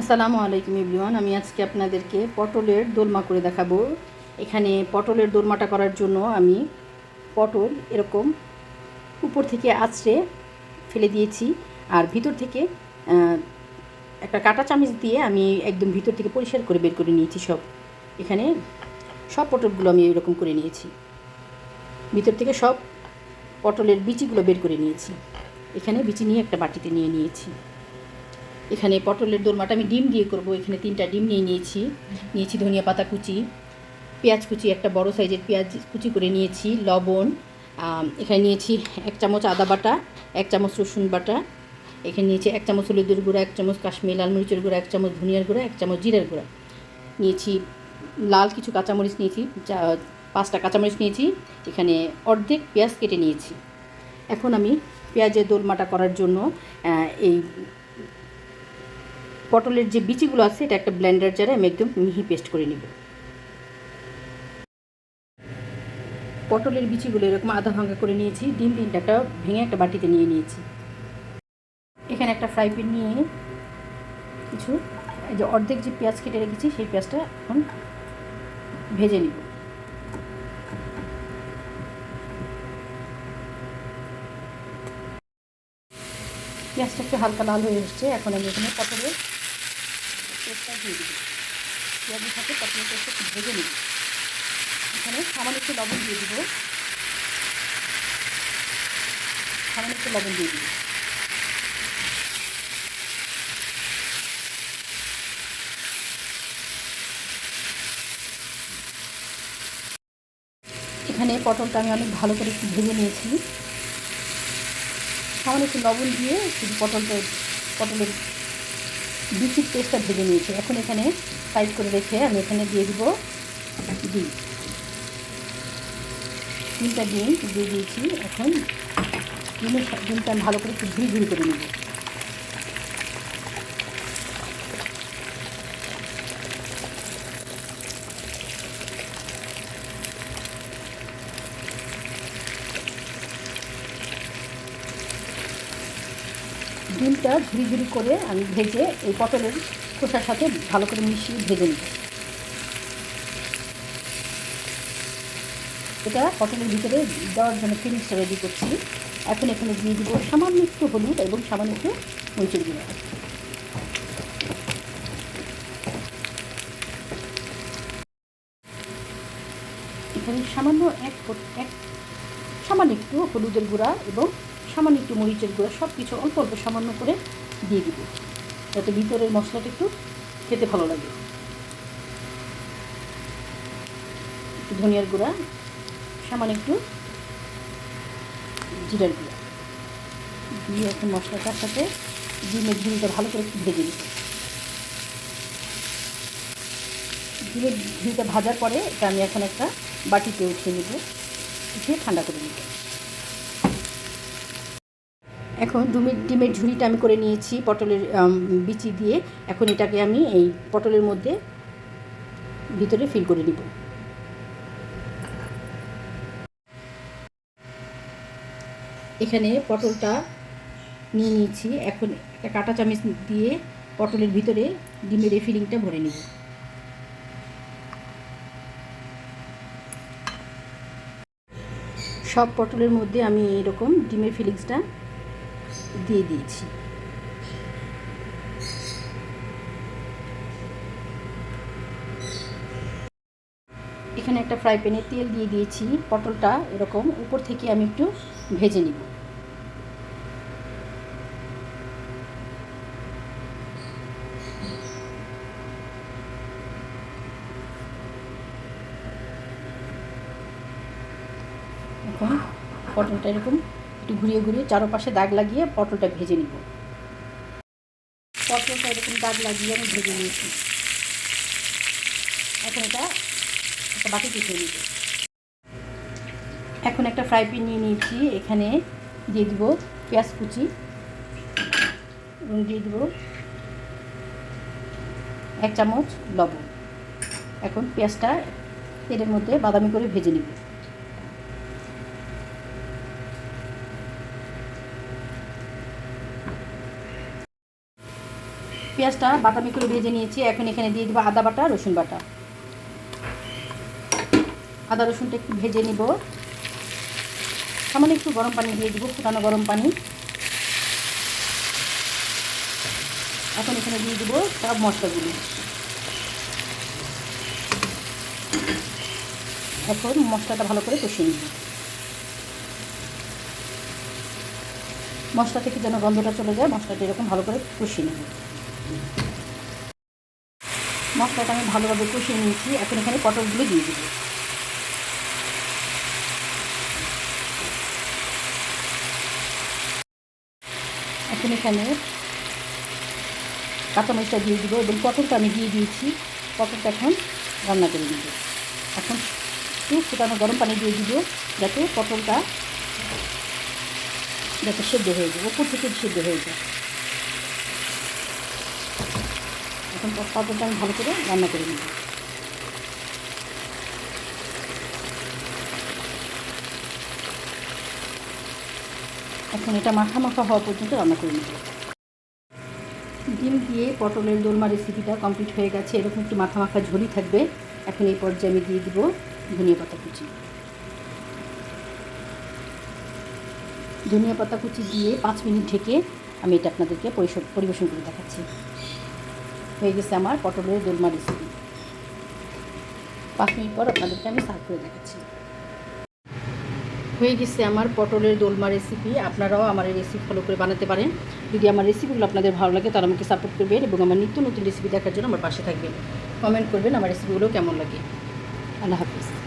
আসসালামু আলাইকুম ইবলিওয়ান আমি আজকে আপনাদেরকে পটলের দোলমা করে দেখাবো। এখানে পটলের দোলমাটা করার জন্য আমি পটল এরকম উপর থেকে আছড়ে ফেলে দিয়েছি আর ভিতর থেকে একটা কাঁটা চামচ দিয়ে আমি একদম ভিতর থেকে পরিষ্কার করে বের করে নিয়েছি সব। এখানে সব পটলগুলো আমি এরকম করে নিয়েছি। ভিতর থেকে সব পটলের বিচিগুলো বের করে নিয়েছি। এখানে বিচি নিয়ে একটা বাটিতে নিয়ে নিয়েছি। এখানে পটলের দোলমাটা আমি ডিম দিয়ে করব। এখানে তিনটা ডিম নিয়ে নিয়েছি। নিয়েছি ধনিয়া পাতা কুচি, পেঁয়াজ কুচি, একটা বড় সাইজের পেঁয়াজ কুচি করে নিয়েছি, লবণ এখানে নিয়েছি এক চামচ আদা বাটা, এক চামচ রসুন বাটা, এখানে নিয়েছি এক চামচ হলুদের গুঁড়া, এক চামচ কাশ্মীর লাল মরিচের গুঁড়া, এক চামচ ধনিয়ার গুঁড়া, এক চামচ জিরার গুঁড়া। নিয়েছি লাল কিছু কাঁচামরিচ নিয়েছি, যা- পাঁচটা কাঁচামরিচ নিয়েছি, এখানে অর্ধেক পেঁয়াজ কেটে নিয়েছি। এখন আমি পেঁয়াজের দোলমাটা করার জন্য এই পটলের যে বিচিগুলো আছে, এটা একটা ব্লেন্ডার জারে আমি একদম মিহি পেস্ট করে নিব। পটলের বিচিগুলো এরকম আধা ভাঙা করে নিয়েছি, ডিম তিনটা একটা ভেঙে একটা বাটিতে নিয়ে নিয়েছি। এখানে একটা ফ্রাই প্যান নিয়ে কিছু যে অর্ধেক যে পেঁয়াজ কেটে রেখেছি, সেই পেঁয়াজটা এখন ভেজে নিব। পেঁয়াজটা একটু হালকা লাল হয়ে এসছে, এখন আমি এখানে পটলের পেস্টটা দিয়ে দিব। পেঁয়াজের সাথে পটলের পেস্টটা একটু ভেজে নিব। এখানে সামান্য একটু লবণ দিয়ে দিব। সামান্য একটু লবণ দিয়ে দিব। এখানে পটলটা আমি অনেক ভালো করে একটু ভেজে নিয়েছি। সামান্য একটু লবণ দিয়ে শুধু পটলটা পটলের বিচির পেস্টটা ভেজে নিয়েছি। এখন এখানে সাইড করে রেখে আমি এখানে দিয়ে দিব ডিম। ডিমটা ডিম, দিয়ে দিয়েছি। এখন ডিমের ডিমটা ভালো করে একটু ঝুড়ি করে নেব। ডিমটা ঝুড়ি ঝুড়ি করে আমি ভেজে এই পটলের খোসার সাথে ভালো করে মিশিয়ে ভেজে নেব। এটা পটলের ভিতরে দেওয়ার জন্য ফিনিশটা রেডি করছি। এখন এখানে দিয়ে দিব সামান্য একটু হলুদ এবং সামান্য একটু মরিচের গুঁড়ো। এখানে সামান্য এক সামান্য একটু হলুদের গুঁড়া এবং সামান্য একটু মরিচের গুঁড়া সব কিছু অল্প অল্প সামান্য করে দিয়ে দিব। যাতে ভিতরের মশলাটা একটু খেতে ভালো লাগে। একটু ধনিয়ার গুঁড়া, সামান্য একটু জিরার গুঁড়া। দিয়ে এখন মশলাটার সাথে ডিমের ঝুড়িটা ভালো করে একটু ভেজে নিব। ডিমের ঝুড়িটা ভাজার পরে এটা আমি এখন একটা বাটিতে উঠিয়ে নেব, উঠিয়ে ঠান্ডা করে নেব। এখন ডিমের ডিমের ঝুড়িটা আমি করে নিয়েছি পটলের বিচি দিয়ে। এখন এটাকে আমি এই পটলের মধ্যে ভিতরে ফিল করে নিব। এখানে পটলটা নিয়ে নিয়েছি। এখন একটা কাঁটা চামচ দিয়ে পটলের ভিতরে ডিমের এই ফিলিংটা ভরে নিব। সব পটলের মধ্যে আমি এরকম ডিমের ফিলিংসটা দিয়ে দিয়েছি। এখানে একটা ফ্রাই প্যানে তেল দিয়ে দিয়েছি। পটলটা এরকম উপর থেকে আমি একটু ভেজে নিব। এখন পটলটা এরকম একটু ঘুরিয়ে ঘুরিয়ে চারপাশে দাগ লাগিয়ে পটলটা ভেজে নিব। পটলটা এরকম দাগ লাগিয়ে আমি ভেজে নিয়েছি। এখন এটা একটা বাটিতে উঠিয়ে নিব। এখন একটা ফ্রাই প্যান নিয়ে নিয়েছি। এখানে দিয়ে দিব পেঁয়াজ কুচি এবং দিয়ে দিব এক চামচ লবণ। এখন পেঁয়াজটা তেলের মধ্যে বাদামি করে ভেজে নিব। পেঁয়াজটা বাটামি করে ভেজে নিয়েছি। এখন এখানে দিয়ে দেবো আদা বাটা, রসুন বাটা। আদা, রসুনটা একটু ভেজে নিব। সামান্য একটু গরম পানি দিয়ে দেবো, ফুটানো গরম পানি। এখন এখানে দিয়ে দেবো সব মশলাগুলো। এখন মশলাটা ভালো করে কষিয়ে নিব। মশলা থেকে যেন গন্ধটা চলে যায়, মশলাটা এরকম ভালো করে কষিয়ে নেব। মশলাটা আমি ভালোভাবে কষিয়ে নিয়েছি। এখন এখানে পটলগুলো দিয়ে দেবো। এখন এখানে কাঁচামরিচটা দিয়ে দিব এবং পটলটা আমি দিয়ে দিয়েছি। পটলটা এখন রান্না করে দিব এখন একটু ফুটানো গরম পানি দিয়ে দিব যাতে পটলটা যাতে সেদ্ধ হয়ে যায়, উপর থেকে সেদ্ধ হয়ে যায়। এখন পটলটা আমি ভালো করে রান্না করে নিব। এখন এটা মাখা মাখা হওয়া পর্যন্ত রান্না করে নিব। ডিম দিয়ে পটলের দোলমা রেসিপিটা কমপ্লিট হয়ে গেছে। এরকম একটু মাখা মাখা ঝুরি থাকবে। এখন এই পর্যায়ে আমি দিয়ে দিব ধনিয়া পাতা কুচি। ধনিয়া পাতা কুচি দিয়ে পাঁচ মিনিট ঢেকে আমি এটা আপনাদেরকে পরিবেশন করে দেখাচ্ছি। হয়ে গেছে আমার পটলের দোলমা রেসিপি পাঁচ মিনিট পর আপনাদেরকে আমি সার্ভ করে দেখাচ্ছি। হয়ে গেছে আমার পটলের দোলমা রেসিপি আপনারাও আমার এই রেসিপি ফলো করে বানাতে পারেন। যদি আমার রেসিপিগুলো আপনাদের ভালো লাগে, তাহলে আমাকে সাপোর্ট করবেন এবং আমার নিত্য নতুন রেসিপি দেখার জন্য আমার পাশে থাকবেন। কমেন্ট করবেন আমার রেসিপিগুলো কেমন লাগে। আল্লাহ হাফিজ।